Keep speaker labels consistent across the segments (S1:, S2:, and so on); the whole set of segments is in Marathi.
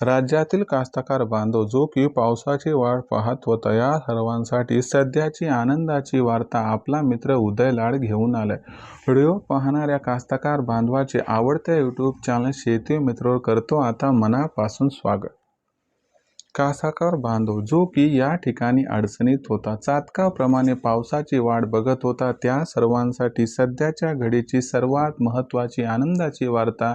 S1: राज्यातील कास्तकार बांधव जो की पावसाची वाट पाहत होता या सर्वांसाठी सध्याची आनंदाची वार्ता आपला मित्र उदय लाड घेऊन आलाय. व्हिडिओ पाहणाऱ्या कास्तकार बांधवाचे आवडते यूट्यूब चॅनल शेती मित्रवर करतो आता मनापासून स्वागत. कासाकार बांधव जो की या ठिकाणी अडचणीत होता. चातकाप्रमाणे पावसाची वाट बघत होता. त्या सर्वांसाठी सध्याच्या घडीची सर्वात महत्त्वाची आनंदाची वार्ता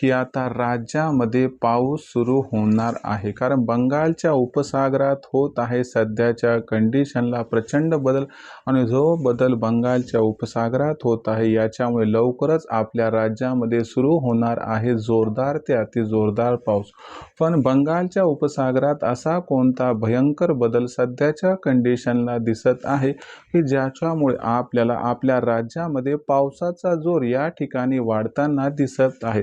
S1: की आता राज्यामध्ये पाऊस सुरू होणार आहे. कारण बंगालच्या उपसागरात होत आहे सध्याच्या कंडिशनला प्रचंड बदल आणि जो बदल बंगालच्या उपसागरात होत आहे याच्यामुळे लवकरच आपल्या राज्यामध्ये सुरू होणार आहे जोरदार ते अति जोरदार पाऊस. पण बंगालच्या उपसागरात असा कोणता भयंकर बदल सध्याच्या कंडिशनला दिसत आहे की ज्याच्यामुळे आपल्याला आपल्या राज्यामध्ये पावसाचा जोर या ठिकाणी वाढताना दिसत आहे?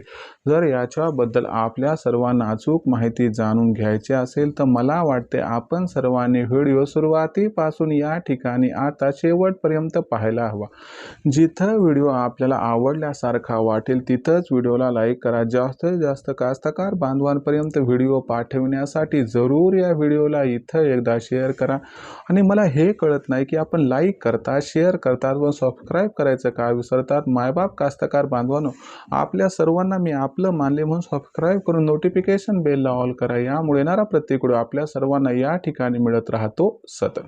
S1: जर याच्याबद्दल आपल्या सर्वांना अचूक माहिती जाणून घ्यायची असेल तर मला वाटते आपण सर्वांनी व्हिडिओ सुरुवातीपासून या ठिकाणी आता शेवटपर्यंत पाहायला हवा. जिथं व्हिडिओ आपल्याला आवडल्यासारखा वाटेल तिथंच व्हिडिओला लाईक करा. जास्तीत जास्त कास्तकार बांधवांपर्यंत व्हिडिओ पाठविण्यासाठी जरूर या व्हिडिओला इथं एकदा शेअर करा. आणि मला हे कळत नाही की आपण लाईक करता शेअर करतात व सबस्क्राईब करायचं का विसरतात? मायबाप कास्तकार बांधवानो आपल्या सर्वांना मी आपलं मानले म्हणून सबस्क्राईब करून नोटिफिकेशन बेलला ऑल करा. यामुळे येणारा प्रत्येक व्हिडिओ आपल्या सर्वांना या ठिकाणी मिळत राहतो सतत.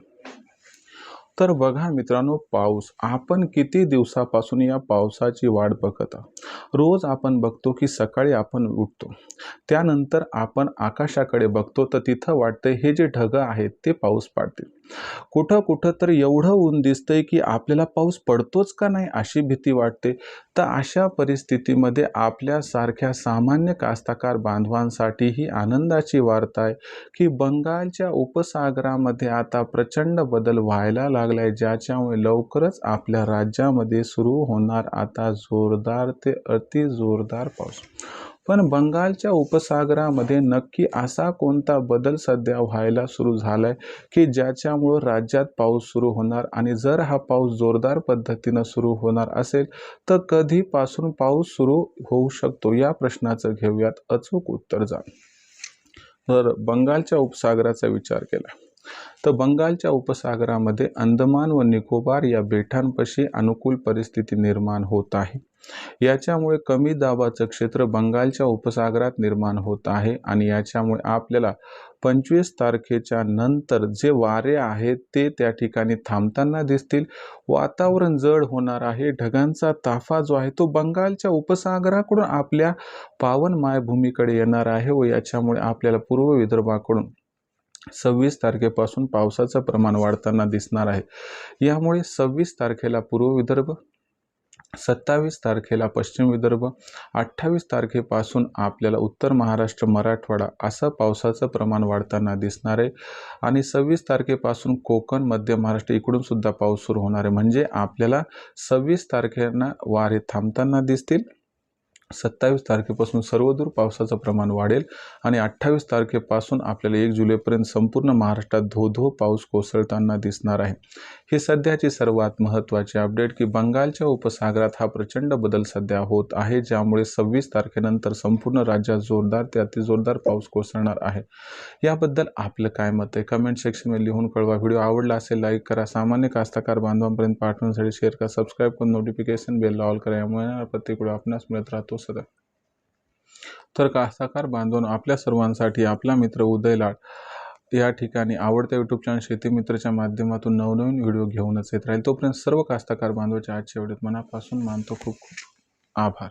S1: तर बघा मित्रांनो पाऊस. आपण किती दिवसापासून या पावसाची वाट बघत आहोत? रोज आपण बघतो की सकाळी आपण उठतो. त्यानंतर आपण आकाशाकडे बघतो तर तिथं वाटतं हे जे ढगं आहेत ते पाऊस पाडतील. कुठं कुठं तर एवढं ऊन दिसतंय की आपल्याला पाऊस पडतोच का नाही अशी भीती वाटते. तर अशा परिस्थितीमध्ये आपल्यासारख्या सामान्य कास्तकार बांधवांसाठी ही आनंदाची वार्ता आहे की बंगालच्या उपसागरामध्ये आता प्रचंड बदल व्हायला लागलाय ज्याच्यामुळे लवकरच आपल्या राज्यामध्ये सुरू होणार आता जोरदार ते अति जोरदार पाऊस. पण बंगालच्या उपसागरामध्ये नक्की असा कोणता बदल सध्या व्हायला सुरू झाला आहे की ज्याच्यामुळं राज्यात पाऊस सुरू होणार आणि जर हा पाऊस जोरदार पद्धतीनं सुरू होणार असेल तर कधीपासून पाऊस सुरू होऊ शकतो? या प्रश्नाचं घेऊयात अचूक उत्तर जा तर बंगालच्या उपसागराचा विचार केला. तर बंगालच्या उपसागरामध्ये अंदमान व निकोबार या बेटांपाशी अनुकूल परिस्थिती निर्माण होत आहे. याच्यामुळे कमी दाबाचं क्षेत्र बंगालच्या उपसागरात निर्माण होत आहे आणि याच्यामुळे आपल्याला पंचवीस तारखेच्या नंतर जे वारे आहेत ते त्या ठिकाणी थांबताना दिसतील. वातावरण जड होणार आहे. ढगांचा ताफा जो आहे तो बंगालच्या उपसागराकडून आपल्या पावन मायभूमीकडे येणार आहे व याच्यामुळे आपल्याला पूर्व विदर्भाकडून सव्वीस तारखेपासून पावसाचं प्रमाण वाढताना दिसणार आहे. यामुळे सव्वीस तारखेला पूर्व विदर्भ सत्तावीस तारखेला पश्चिम विदर्भ अठ्ठावीस तारखेपासून आपल्याला उत्तर महाराष्ट्र मराठवाडा असं पावसाचं प्रमाण वाढताना दिसणार आहे. आणि सव्वीस तारखेपासून कोकण मध्य महाराष्ट्र इकडून सुद्धा पाऊस सुरू होणार आहे. म्हणजे आपल्याला सव्वीस तारखेना वारे थांबताना दिसतील. सत्तावीस तारखेपासून सर्वदूर पावसाचं प्रमाण वाढेल आणि अठ्ठावीस तारखेपासून आपल्याला एक जुलैपर्यंत संपूर्ण महाराष्ट्रात धो धो पाऊस कोसळताना दिसणार आहे. ही सध्याची सर्वात महत्त्वाची अपडेट की बंगालच्या उपसागरात हा प्रचंड बदल सध्या होत आहे ज्यामुळे सव्वीस तारखेनंतर संपूर्ण राज्यात जोरदार ते अतिजोरदार पाऊस कोसळणार आहे. याबद्दल आपलं काय मत आहे? कमेंट सेक्शनमध्ये लिहून कळवा. व्हिडिओ आवडला असेल लाईक करा. सामान्य कास्तकार बांधवांपर्यंत पाठवण्यासाठी शेअर करा. सबस्क्राईब करून नोटिफिकेशन बेल ऑल करा. यामुळे प्रत्येक वेळ आपणास मिळत राहतो सदा तर कास्तकार बांधून आपल्या सर्वांसाठी आपला मित्र उदय लाड या ठिकाणी आवडत्या युट्यूब चॅनल शेती मित्रच्या माध्यमातून नवनवीन व्हिडिओ घेऊनच येत राहील. तोपर्यंत सर्व कास्तकार बांधवाच्या आजच्या व्हिडिओत मनापासून मानतो खूप खूप आभार.